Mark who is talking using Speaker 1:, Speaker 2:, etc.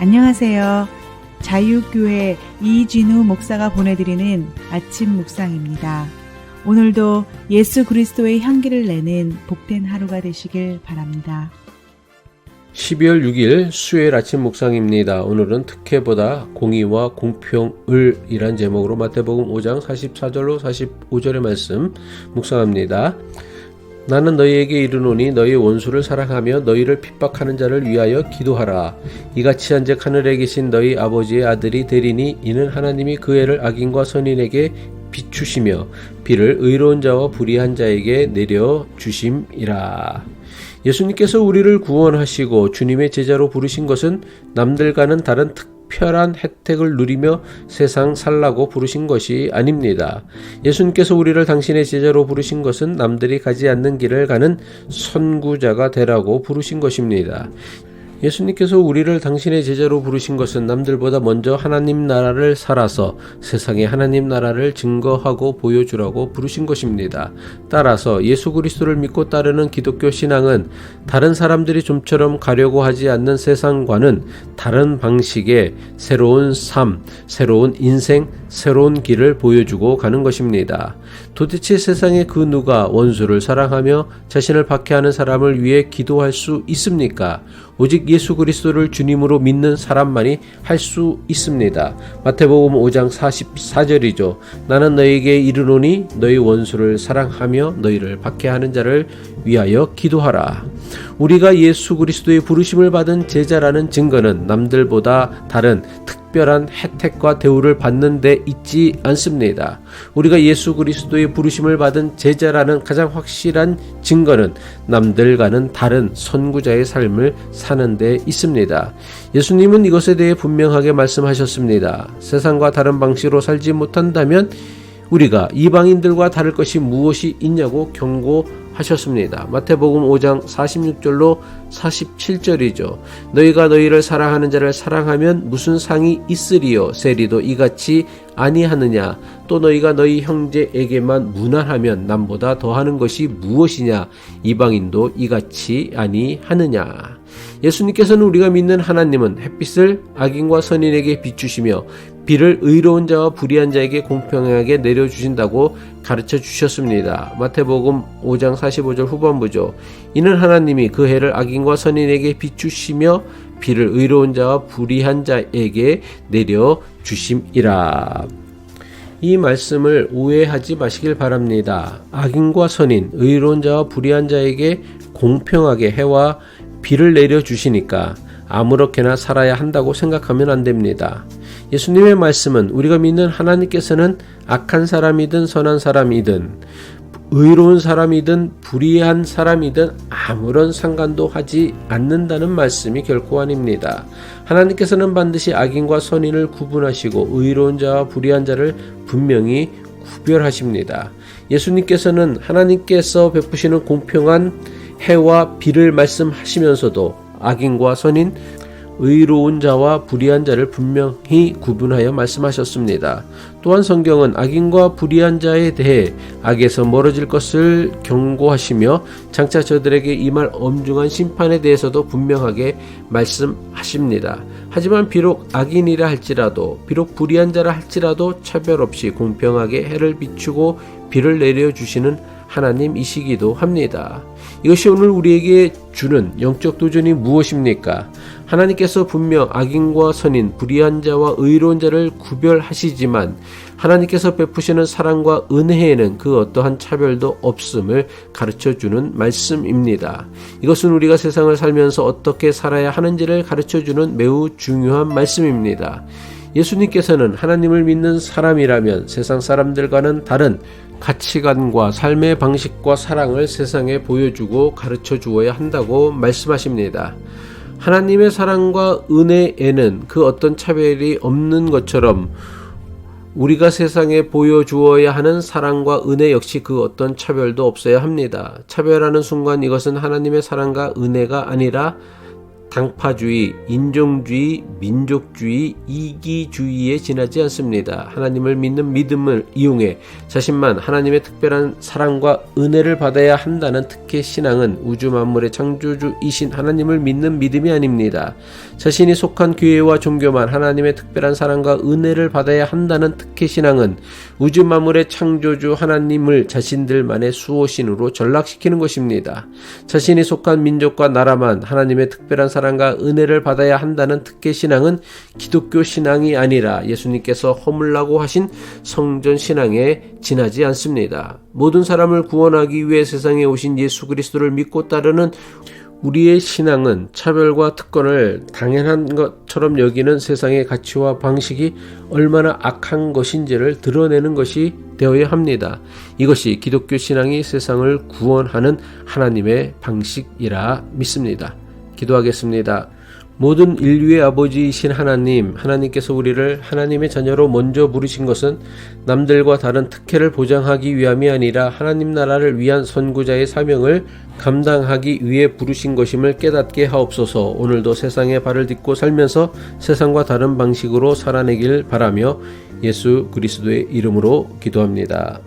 Speaker 1: 안녕하세요. 자유교회 이진우 목사가 보내드리는 아침 묵상입니다. 오늘도 예수 그리스도의 향기를 내는 복된 하루가 되시길 바랍니다.
Speaker 2: 12월 6일 수요일 아침 묵상입니다. 오늘은 특혜보다 공의와 공평을 이란 제목으로 마태복음 5장 44절로 45절의 말씀 묵상합니다. 나는 너희에게 이르노니 너희 원수를 사랑하며 너희를 핍박하는 자를 위하여 기도하라. 이같이 한즉 하늘에 계신 너희 아버지의 아들이 되리니 이는 하나님이 그 애를 악인과 선인에게 비추시며 비를 의로운 자와 불의한 자에게 내려 주심이라. 예수님께서 우리를 구원하시고 주님의 제자로 부르신 것은 남들과는 다른 특 별한 혜택을 누리며 세상 살라고 부르신 것이 아닙니다. 예수님께서 우리를 당신의 제자로 부르신 것은 남들이 가지 않는 길을 가는 선구자가 되라고 부르신 것입니다. 예수님께서 우리를 당신의 제자로 부르신 것은 남들보다 먼저 하나님 나라를 살아서 세상에 하나님 나라를 증거하고 보여주라고 부르신 것입니다. 따라서 예수 그리스도를 믿고 따르는 기독교 신앙은 다른 사람들이 좀처럼 가려고 하지 않는 세상과는 다른 방식의 새로운 삶, 새로운 인생, 새로운 길을 보여주고 가는 것입니다. 도대체 세상에 그 누가 원수를 사랑하며 자신을 박해하는 사람을 위해 기도할 수 있습니까? 오직 예수 그리스도를 주님으로 믿는 사람만이 할 수 있습니다. 마태복음 5장 44절이죠. 나는 너에게 이르노니 너희 원수를 사랑하며 너희를 박해하는 자를 위하여 기도하라. 우리가 예수 그리스도의 부르심을 받은 제자라는 증거는 남들보다 다른 특별한 혜택과 대우를 받는 데 있지 않습니다. 우리가 예수 그리스도의 부르심을 받은 제자라는 가장 확실한 증거는 남들과는 다른 선구자의 삶을 사는 데 있습니다. 예수님은 이것에 대해 분명하게 말씀하셨습니다. 세상과 다른 방식으로 살지 못한다면 우리가 이방인들과 다를 것이 무엇이 있냐고 경고 하셨습니다. 마태복음 5장 46절로 47절이죠. 너희가 너희를 사랑하는 자를 사랑하면 무슨 상이 있으리요? 세리도 이같이 아니하느냐? 또 너희가 너희 형제에게만 무난하면 남보다 더하는 것이 무엇이냐? 이방인도 이같이 아니하느냐? 예수님께서는 우리가 믿는 하나님은 햇빛을 악인과 선인에게 비추시며 비를 의로운 자와 불의한 자에게 공평하게 내려주신다고 가르쳐 주셨습니다. 마태복음 5장 45절 후반부죠. 이는 하나님이 그 해를 악인과 선인에게 비추시며 비를 의로운 자와 불의한 자에게 내려 주심이라. 이 말씀을 오해하지 마시길 바랍니다. 악인과 선인, 의로운 자와 불의한 자에게 공평하게 해와 비를 내려 주시니까 아무렇게나 살아야 한다고 생각하면 안 됩니다. 예수님의 말씀은 우리가 믿는 하나님께서는 악한 사람이든 선한 사람이든 의로운 사람이든 불의한 사람이든 아무런 상관도 하지 않는다는 말씀이 결코 아닙니다. 하나님께서는 반드시 악인과 선인을 구분하시고 의로운 자와 불의한 자를 분명히 구별하십니다. 예수님께서는 하나님께서 베푸시는 공평한 해와 비를 말씀하시면서도 악인과 선인, 의로운 자와 불의한 자를 분명히 구분하여 말씀하셨습니다. 또한 성경은 악인과 불의한 자에 대해 악에서 멀어질 것을 경고하시며 장차 저들에게 임할 엄중한 심판에 대해서도 분명하게 말씀하십니다. 하지만 비록 악인이라 할지라도 비록 불의한 자라 할지라도 차별 없이 공평하게 해를 비추고 비를 내려 주시는 하나님 이시기도 합니다. 이것이 오늘 우리에게 주는 영적 도전이 무엇입니까? 하나님께서 분명 악인과 선인, 불의한 자와 의로운 자를 구별하시지만 하나님께서 베푸시는 사랑과 은혜에는 그 어떠한 차별도 없음을 가르쳐 주는 말씀입니다. 이것은 우리가 세상을 살면서 어떻게 살아야 하는지를 가르쳐 주는 매우 중요한 말씀입니다. 예수님께서는 하나님을 믿는 사람이라면 세상 사람들과는 다른 가치관과 삶의 방식과 사랑을 세상에 보여주고 가르쳐 주어야 한다고 말씀하십니다. 하나님의 사랑과 은혜에는 그 어떤 차별이 없는 것처럼 우리가 세상에 보여주어야 하는 사랑과 은혜 역시 그 어떤 차별도 없어야 합니다. 차별하는 순간 이것은 하나님의 사랑과 은혜가 아니라 당파주의, 인종주의, 민족주의, 이기주의에 지나지 않습니다. 하나님을 믿는 믿음을 이용해 자신만 하나님의 특별한 사랑과 은혜를 받아야 한다는 특혜 신앙은 우주 만물의 창조주이신 하나님을 믿는 믿음이 아닙니다. 자신이 속한 교회와 종교만 하나님의 특별한 사랑과 은혜를 받아야 한다는 특혜 신앙은 우주 만물의 창조주 하나님을 자신들만의 수호신으로 전락시키는 것입니다. 자신이 속한 민족과 나라만 하나님의 특별한 사랑 과 은혜를 받아야 한다는 특혜 신앙은 기독교 신앙이 아니라 예수님께서 허물라고 하신 성전 신앙에 지나지 않습니다. 모든 사람을 구원하기 위해 세상에 오신 예수 그리스도를 믿고 따르는 우리의 신앙은 차별과 특권을 당연한 것처럼 여기는 세상의 가치와 방식이 얼마나 악한 것인지를 드러내는 것이 되어야 합니다. 이것이 기독교 신앙이 세상을 구원하는 하나님의 방식이라 믿습니다. 기도하겠습니다. 모든 인류의 아버지이신 하나님, 하나님께서 우리를 하나님의 자녀로 먼저 부르신 것은 남들과 다른 특혜를 보장하기 위함이 아니라 하나님 나라를 위한 선구자의 사명을 감당하기 위해 부르신 것임을 깨닫게 하옵소서 오늘도 세상에 발을 딛고 살면서 세상과 다른 방식으로 살아내길 바라며 예수 그리스도의 이름으로 기도합니다.